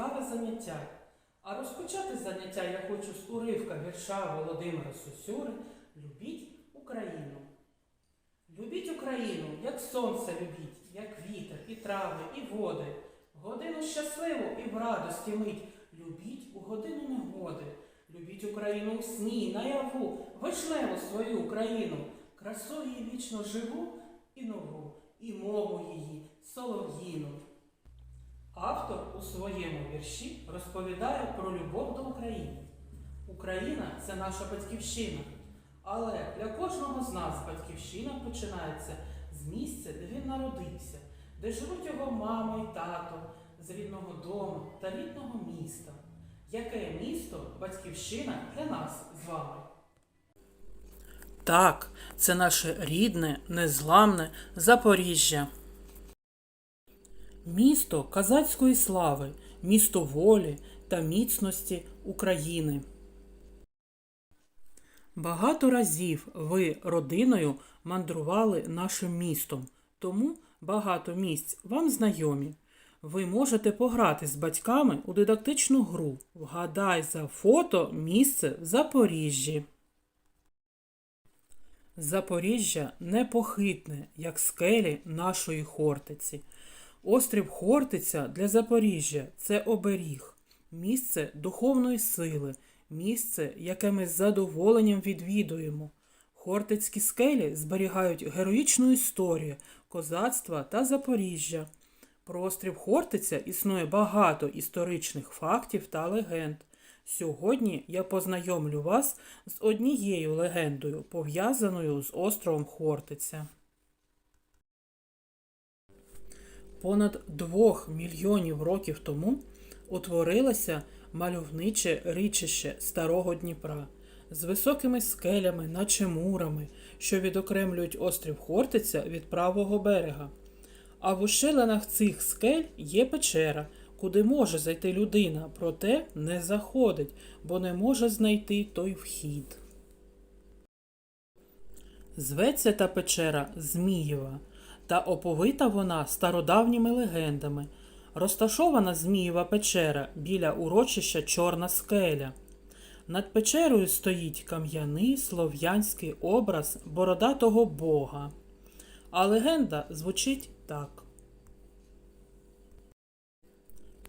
цікаве заняття. А розпочати заняття я хочу з уривка вірша Володимира Сосюри Любіть Україну. Любіть Україну, як сонце любіть, як вітер, і трави, і води. Годину щасливу і в радості мить. Любіть у годину негоди. Любіть Україну у сні, наяву, вишневу свою Україну, красу її вічно живу і нову, і мову її солов'їну. Автор у своєму вірші розповідає про любов до України. Україна це наша батьківщина. Але для кожного з нас батьківщина починається з місця, де він народився, де живуть його мама і тато, з рідного дому та рідного міста. Яке місто батьківщина для нас з вами? Так, це наше рідне, незламне Запоріжжя. Місто казацької слави, місто волі та міцності України. Багато разів ви родиною мандрували нашим містом, тому багато місць вам знайомі. Ви можете пограти з батьками у дидактичну гру Вгадай за фото місце в Запоріжжі. Запоріжжя непохитне, як скелі нашої Хортиці. Острів Хортиця для Запоріжжя це оберіг, місце духовної сили, місце, яке ми з задоволенням відвідуємо. Хортицькі скелі зберігають героїчну історію козацтва та Запоріжжя. Про острів Хортиця існує багато історичних фактів та легенд. Сьогодні я познайомлю вас з однією легендою, пов'язаною з островом Хортиця. Понад двох мільйонів років тому утворилося мальовниче річище Старого Дніпра з високими скелями, наче мурами, що відокремлюють острів Хортиця від правого берега. А в ущелинах цих скель є печера, куди може зайти людина, проте не заходить, бо не може знайти той вхід. Зветься та печера Змієва, та оповита вона стародавніми легендами. Розташована Змієва печера біля урочища Чорна скеля. Над печерою стоїть кам'яний слов'янський образ бородатого бога. А легенда звучить так.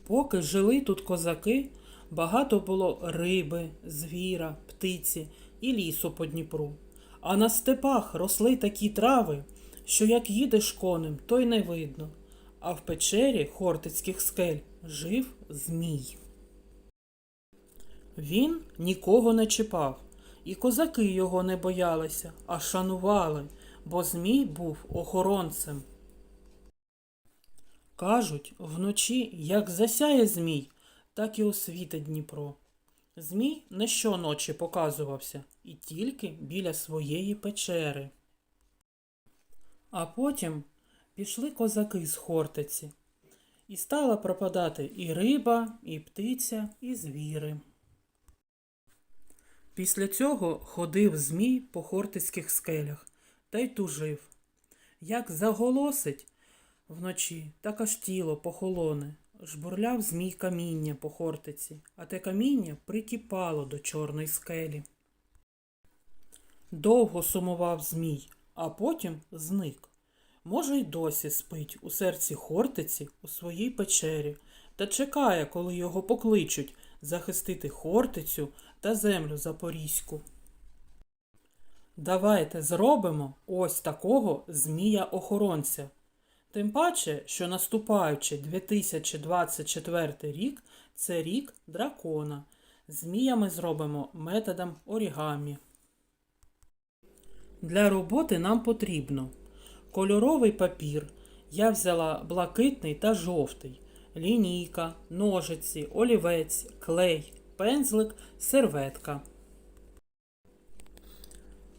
Поки жили тут козаки, багато було риби, звіра, птиці і лісу по Дніпру. А на степах росли такі трави, що як їдеш конем, то й не видно. А в печері хортицьких скель жив змій. Він нікого не чіпав, і козаки його не боялися, а шанували, бо змій був охоронцем. Кажуть, вночі як засяє змій, так і освітить Дніпро. Змій не щоночі показувався і тільки біля своєї печери. А потім пішли козаки з Хортиці, і стала пропадати і риба, і птиця, і звіри. Після цього ходив Змій по хортицьких скелях та й тужив. Як заголосить вночі, так аж тіло похолоне. Жбурляв змій каміння по хортиці, а те каміння прикипало до чорної скелі. Довго сумував змій, а потім зник. Може, й досі спить у серці Хортиці у своїй печері та чекає, коли його покличуть захистити Хортицю та землю Запорізьку. Давайте зробимо ось такого змія-охоронця. Тим паче, що наступаючи 2024 рік це рік дракона. Змія ми зробимо методом орігамі. Для роботи нам потрібно кольоровий папір. Я взяла блакитний та жовтий, лінійка, ножиці, олівець, клей, пензлик, серветка.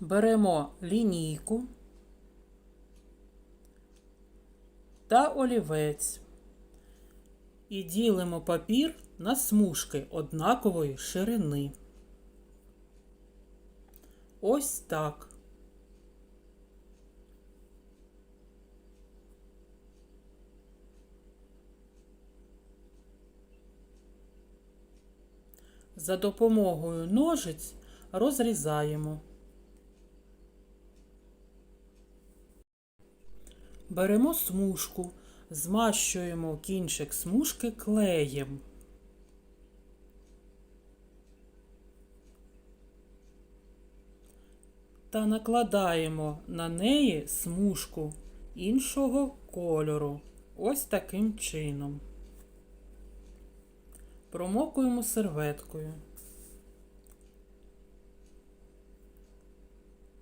Беремо лінійку та олівець і ділимо папір на смужки однакової ширини. Ось так. За допомогою ножиць розрізаємо. Беремо смужку, змащуємо кінчик смужки клеєм. Та накладаємо на неї смужку іншого кольору. Ось таким чином. Промокуємо серветкою.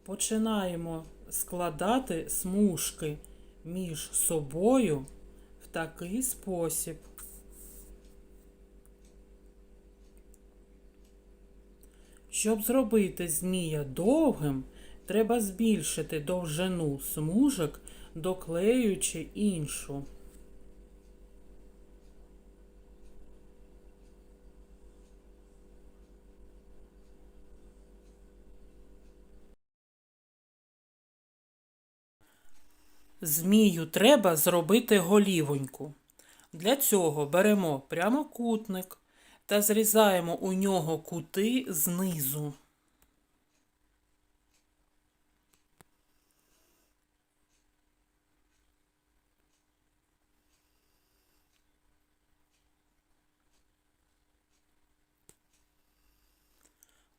Починаємо складати смужки між собою в такий спосіб. Щоб зробити змія довгим, треба збільшити довжину смужок, доклеюючи іншу. Змію треба зробити голівоньку. Для цього беремо прямокутник та зрізаємо у нього кути знизу.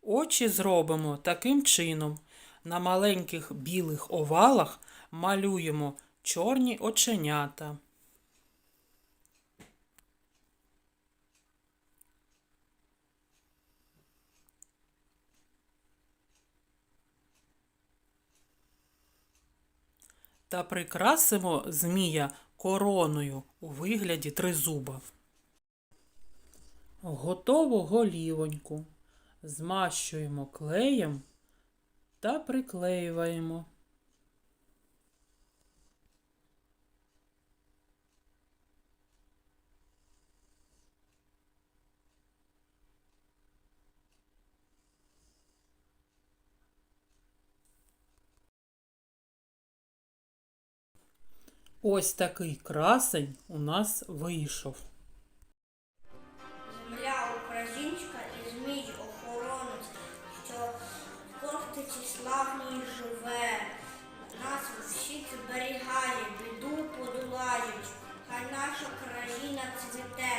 Очі зробимо таким чином. На маленьких білих овалах малюємо чорні оченята. Та прикрасимо змія короною у вигляді тризуба. Готову голівоньку змащуємо клеєм та приклеюємо. Ось такий красень у нас вийшов. Земля українська і змій охоронець, що в Хортиці славній живе. Нас всіх зберігає, біду подолають, хай наша країна цвіте.